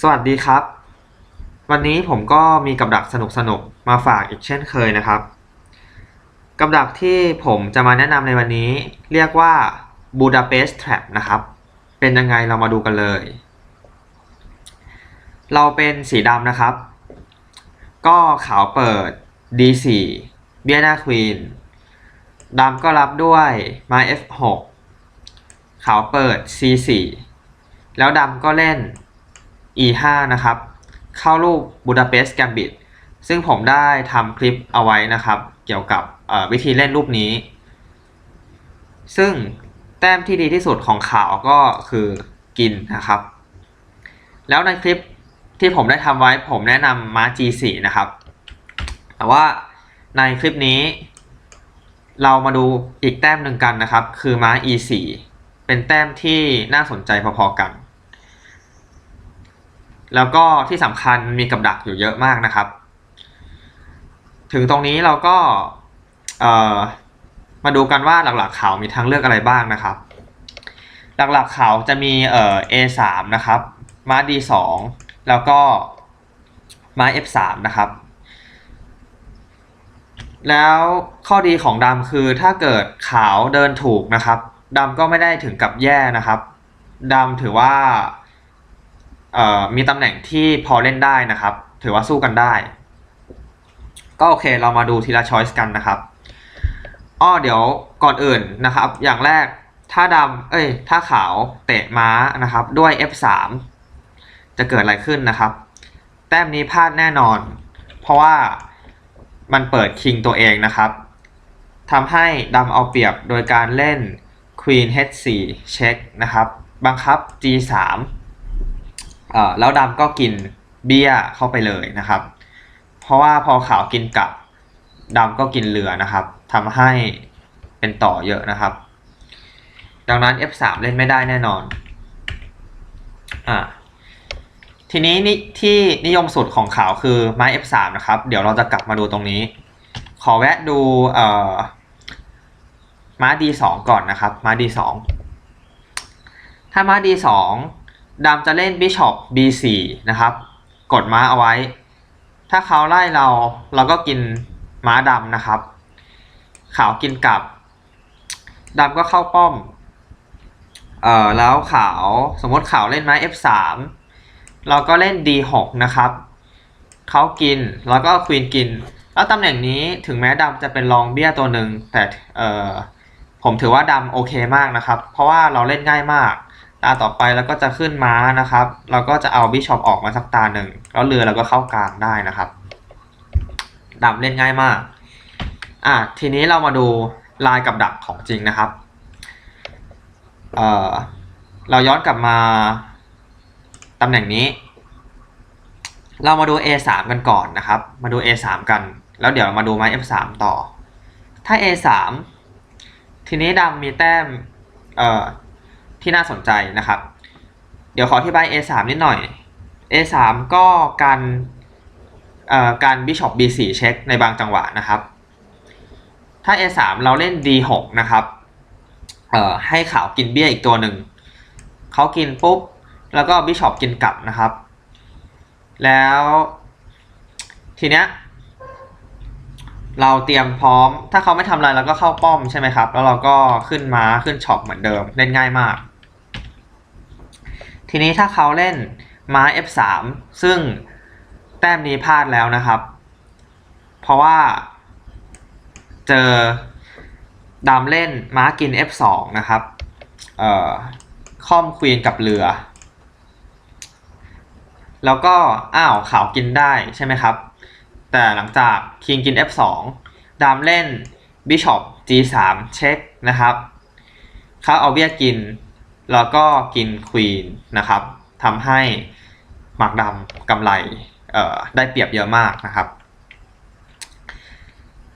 สวัสดีครับ วันนี้ผมก็มีกับดักสนุกๆมาฝากอีกเช่นเคยนะครับ กับดักที่ผมจะมาแนะนำในวันนี้ เรียกว่า Budapest Trap นะครับ เป็นยังไงเรามาดูกันเลย เราเป็นสีดำนะครับ ก็ขาวเปิด D4 เบียหน้าควีนดำก็รับด้วยไม้ F6 ขาวเปิด C4 แล้วดำก็เล่น E5 นะครับ เข้ารูปบูดาเปสต์แกมบิ t ซึ่งผมได้ทำคลิปเอาไว้นะครับ เกี่ยวกับวิธีเล่นรูปนี้ ซึ่งแต้มที่ดีที่สุดของขาวก็คือกินนะครับ แล้วในคลิปที่ผมได้ทำไว้ผมแนะนำม้า G4 นะครับ แต่ว่าในคลิปนี้ เรามาดูอีกแต้มหนึ่งกันนะครับ คือม้า E4 เป็นแต้มที่น่าสนใจพอๆกัน แล้วก็ที่สำคัญมีกับดักอยู่เยอะมากนะครับ ถึงตรงนี้เราก็มาดูกันว่าหลักๆขาวมีทางเลือกอะไรบ้างนะครับ หลักๆขาวจะมีเอ่อ A3 นะครับ ม้า D2 แล้วก็ม้า F3 นะครับ แล้วข้อดีของดำคือถ้าเกิดขาวเดินถูกนะครับดำก็ไม่ได้ถึงกับแย่นะครับดำถือว่า มีตำแหน่งที่พอเล่นได้นะครับ ถือว่าสู้กันได้ ก็โอเคเรามาดูทีละช้อยส์กันนะครับอ้อเดี๋ยวก่อนอื่นนะครับ อย่างแรกถ้าดำเอ้ย ถ้าขาวเตะม้านะครับ ด้วย F3 จะเกิดอะไรขึ้นนะครับ แต้มนี้พลาดแน่นอน เพราะว่ามันเปิดคิงตัวเองนะครับทำให้ดำเอาเปรียบโดยการเล่น Queen H4 เช็คนะครับ บังคับ G3 แล้วดำก็กินเบี้ยเข้าไปเลยนะครับ เพราะว่าพอขาวกินกับดำก็กินเรือนะครับทำให้เป็นต่อเยอะนะครับ ดังนั้น F3 เล่นไม่ได้แน่นอนอ่าทีนี้นี่ที่นิยมสุดของขาวคือไม้ F3 นะครับ เดี๋ยวเราจะกลับมาดูตรงนี้ ขอแวะดูเอ่อม้า D2 ก่อนนะครับ ม้า D2 ถ้าม้า D2 ดำจะเล่น Bishop B4 นะครับ กดม้าเอาไว้ ถ้าเขาไล่เราเราก็กินม้าดำนะครับ ขาวกินกลับดำก็เข้าป้อม เอ่อแล้วขาวสมมติขาวเล่นไม้ F3 เราก็เล่น D6 นะครับ เขากินแล้วก็ควีนกิน แล้วตำแหน่งนี้ถึงแม้ดำจะเป็นรองเบี้ยตัวหนึ่งแต่เอ่อผมถือว่าดำโอเคมากนะครับ เพราะว่าเราเล่นง่ายมาก ตาต่อไปเราก็จะขึ้นม้านะครับ เราก็จะเอาบิชอปออกมาสักตาหนึ่งแล้วเรือเราก็เข้ากลางได้นะครับดับเล่นง่ายมาก อะทีนี้เรามาดูลายกับดักของจริงนะครับ เอ่อ เราย้อนกลับมาตำแหน่งนี้ เรามาดู A3 กันก่อนนะครับ มาดู A3 กัน แล้วเดี๋ยวมาดูไม้ F3 ต่อ ถ้า A3 ทีนี้ดำมีแต้ม เอ่อ ที่น่าสนใจนะครับ เดี๋ยวขออธิบาย A3 นิดหน่อย A3 ก็การการ Bishop B4 เช็คในบางจังหวะนะครับ ถ้า A3 เราเล่น D6 นะครับให้ขาวกินเบี้ยอีกตัวหนึ่ง เขากินปุ๊บ แล้วก็ Bishop กินกลับนะครับ แล้วทีเนี้ยเราเตรียมพร้อม ถ้าเขาไม่ทำอะไรเราก็เข้าป้อมใช่ไหมครับ แล้วเราก็ขึ้นม้าขึ้นช็อปเหมือนเดิม เล่นง่ายมาก ทีนี้ถ้าเขาเล่นม้า F3 ซึ่งแต้มนี้พลาดแล้วนะครับ เพราะว่าเจอดำเล่นม้ากิน F2 นะครับ เอ่อค่อมควีนกับเรือ แล้วก็อ้าวขาวกินได้ใช่ไหมครับ แต่หลังจากคิงกิน f2 ดามเล่น bishop g3 เช็คนะครับเขาเอาเบี้ยกิน แล้วก็กินควีนนะครับทำให้หมากดำกำไรได้เปรียบเยอะมากนะครับ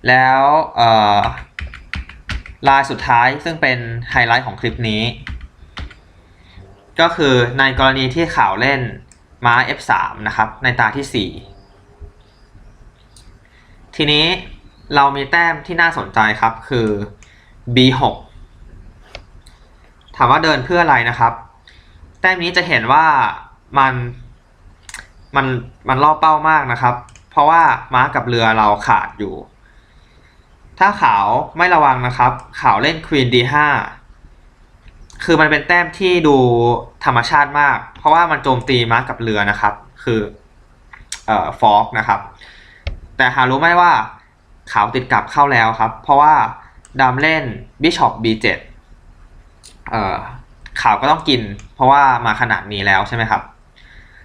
แล้วลายสุดท้ายซึ่งเป็นไฮไลท์ของคลิปนี้ ก็คือในกรณีที่ข่าวเล่นม้า f3 นะครับในตาที่ 4 ทีนี้เรามีแต้มที่น่าสนใจครับคือ b6 ถามว่าเดินเพื่ออะไรนะครับ แต้มนี้จะเห็นว่ามันมันมันล่อเป้ามากนะครับ เพราะว่าม้ากับเรือเราขาดอยู่ ถ้าขาวไม่ระวังนะครับ ขาวเล่นควีน d5 คือมันเป็นแต้มที่ดูธรรมชาติมาก เพราะว่ามันโจมตีม้ากับเรือนะครับ คือเอ่อฟอกนะครับ แต่หารู้ไหมว่าขาวติดกลับเข้าแล้วครับ เพราะว่าดำเล่นบิชอป b7 ข่าวก็ต้องกิน เพราะว่ามาขนาดนี้แล้วใช่ไหมครับ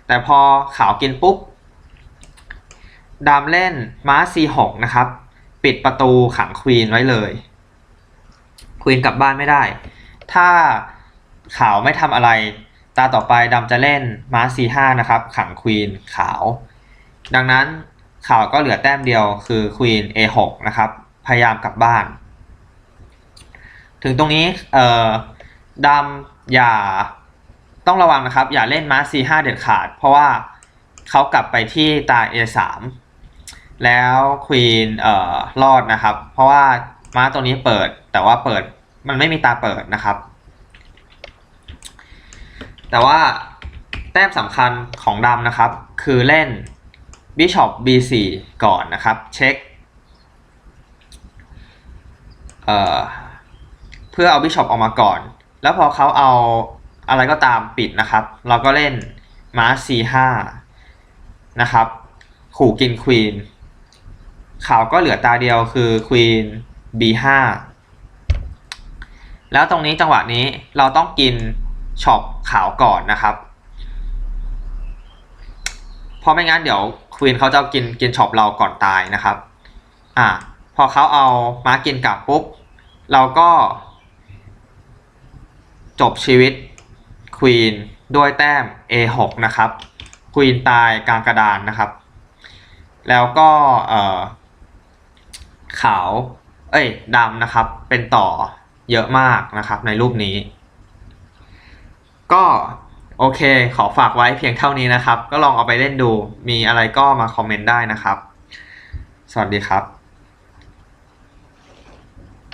แต่พอข่าวกินปุ๊บดำเล่นม้า c6 นะครับ ปิดประตูขังควีนไว้เลย ควีนกลับบ้านไม่ได้ ถ้าขาวไม่ทำอะไร ตาต่อไปดำจะเล่นม้า c5 นะครับ ขังควีนขาว ดังนั้นขาวก็เหลือแต้มเดียวคือควีน a6 นะครับ พยายามกลับบ้าน ถึงตรงนี้เอ่อ ดำอย่าต้องระวังนะครับ อย่าเล่นม้า c5 เด็ดขาด เพราะว่าเขากลับไปที่ตา a3 แล้วควีนเอ่อรอดนะครับ เพราะว่าม้าตัวนี้เปิด แต่ว่าเปิดมันไม่มีตาเปิดนะครับ แต่ว่าแต้มสำคัญของดำนะครับ คือเล่น Bishop B4 ก่อนนะครับ เช็คเอ่อเพื่อเอา Bishop ออกมาก่อน แล้วพอเขาเอาอะไรก็ตามปิดนะครับ เราก็เล่นม้า C5 นะครับ ขู่กินควีนขาวก็เหลือตาเดียวคือควีน B5 แล้วตรงนี้จังหวะนี้เราต้องกินช็อปขาวก่อนนะครับเพราะไม่งั้นเดี๋ยวควีนเขาจะกินกินช็อปเราก่อนตายนะครับ อ่า พอเขาเอาม้ากินกลับปุ๊บ เราก็ จบชีวิตควีนด้วยแต้ม A6 นะครับควีนตายกลางกระดานนะครับ แล้วก็เอ่อขาว เอ้ยดำนะครับ เป็นต่อเยอะมากนะครับในรูปนี้ ก็โอเค ขอฝากไว้เพียงเท่านี้นะครับ ก็ลองเอาไปเล่นดู มีอะไรก็มาคอมเมนต์ได้นะครับ สวัสดีครับ